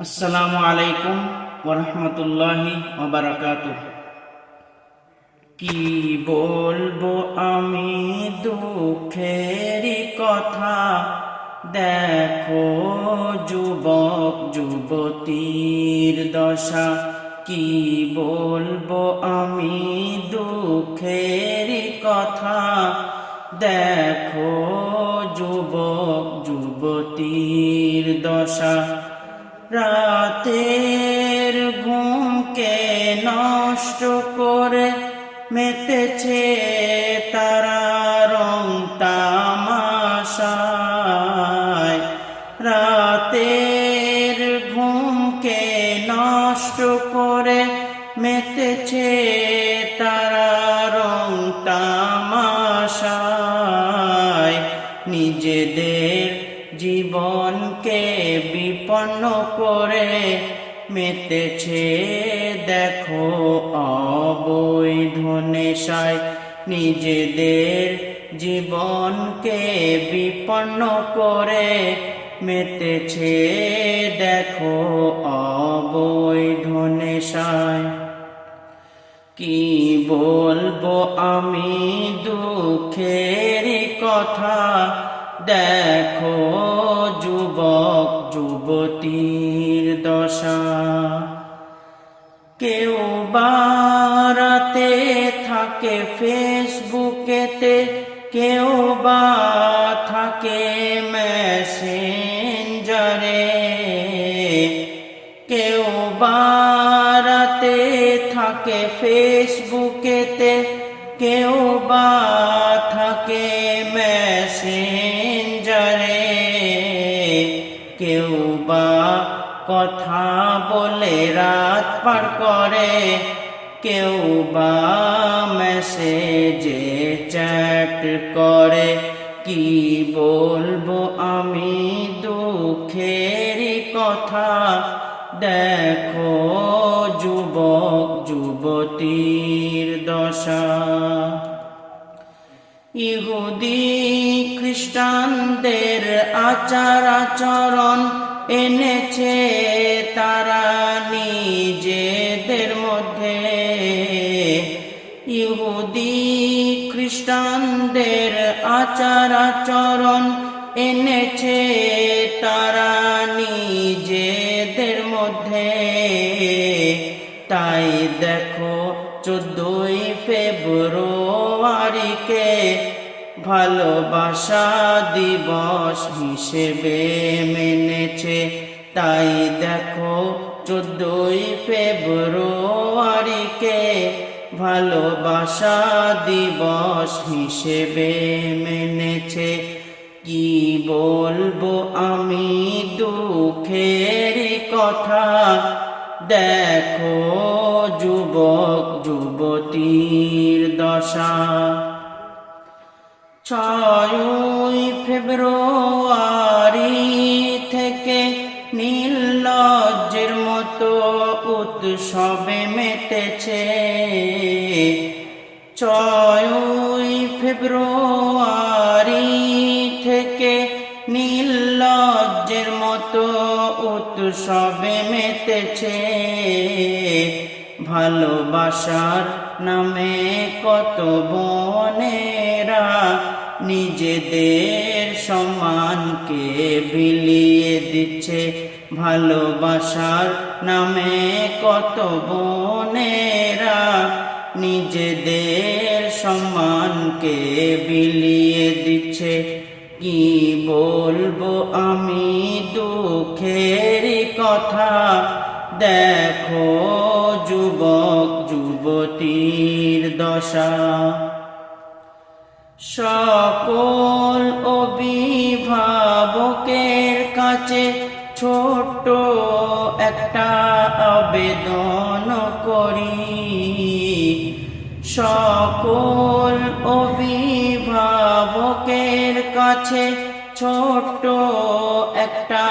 আসসালামু আলাইকুম ওরহমতুল্লাহি ওবরাকাত কি বলব আমি দুঃখের কথা? দেখো যুবক, যুবতীর দশা। কি বলব আমি দুঃখের কথা? দেখো দশা রাতের ঘুমকে নষ্ট করে মেতেছে তারা রং তামাশায়। রাতের ঘুমকে নষ্ট করে মেতেছে তারা রং বিপন্ন করে মেতেছে, দেখো অবৈধ নেশায় নিজেদের জীবনকে বিপন্ন করে মেতেছে, দেখো অবৈধ নেশায়। কি বলব আমি দুঃখের কথা? দেখো যুবতীর কথা বলে রাত পার করে। কেউ বা মেসেজে চ্যাট করে। কি বলব আমি দুঃখের কথা? দেখো যুবক, যুবতীর দশা। ইহুদি খ্রিস্টানদের আচার আচরণ এনেছে তারা নিজেদের মধ্যে। ইহুদি খ্রিস্টানদের আচার আচরণ এনেছে তারা নিজেদের ভালোবাসা দিবস হিসেবে মেনেছে। তাই দেখো চোদ্দই ফেব্রুয়ারিকে ভালোবাসা দিবস হিসেবে মেনেছে। কি বলব আমি দুঃখের কথা? দেখো যুবক, যুবতীর দশা। ছয়ই ফেব্রুয়ারি থেকে নীল নীলজ্জের মতো উৎসবে মেতেছে। ছয়ই ফেব্রুয়ারি থেকে নীলজ্জের মতো উৎসবে মেতেছে। ভালোবাসার নামে কত বনেরা নিজেদের সম্মানকে বিলিয়ে দিচ্ছে ভালোবাসার নামে কত বনেরা নিজেদের সম্মানকে বিলিয়ে দিচ্ছে। কি বলব আমি দুঃখের কথা? দেখো যুবতীর দশা। সকল অভিভাবকের কাছে ছোট একটা আবেদন করি। সকল অভিভাবকের কাছে ছোট একটা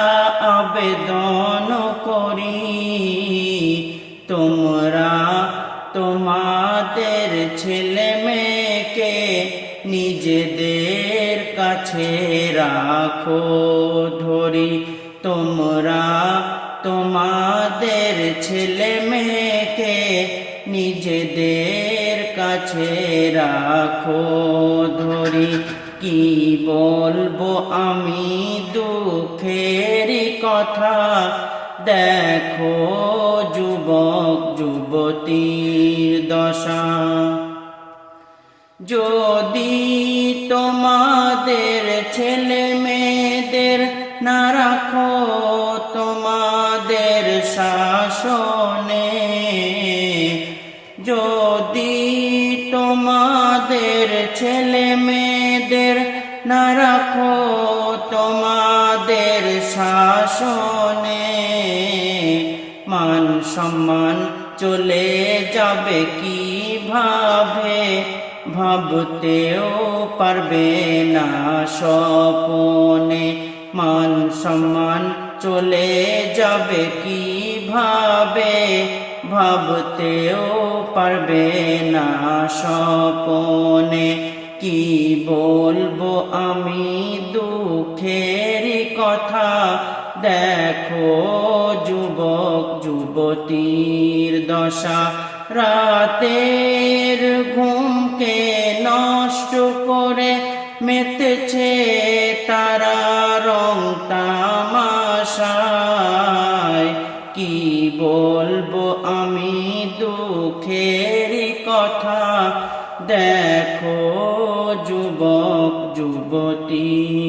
আবেদন করি। তোমরা তোমাদের ছেলে মেয়েকে নিজেদের কাছে রাখো, ধরি তোমরা তোমাদের ছেলে মেয়েকে নিজেদের কাছে রাখো, ধরি কি বলব আমি দুঃখের কথা? দেখো যুবক যুবতীর দশা। যদি তোমাদের ছেলে মেয়েদের না রাখো তোমাদের শাসনে, যদি তোমাদের ছেলে মেয়েদের না রাখো তোমাদের শাসনে, মান সম্মান চলে যাবে কি ভাবে ভাবতেও পারবে না স্বপনে মান সম্মান চলে যাবে কীভাবে ভাবতেও পারবে না স্বপনে কি বলব আমি দুঃখের কথা দেখো যুবক যুবতীর দশা রাতের ঘুমকে নষ্ট করে মেতেছে তারা রং তামাশায়। কি বলব আমি দুঃখের কথা? দেখো যুবক, যুবতী।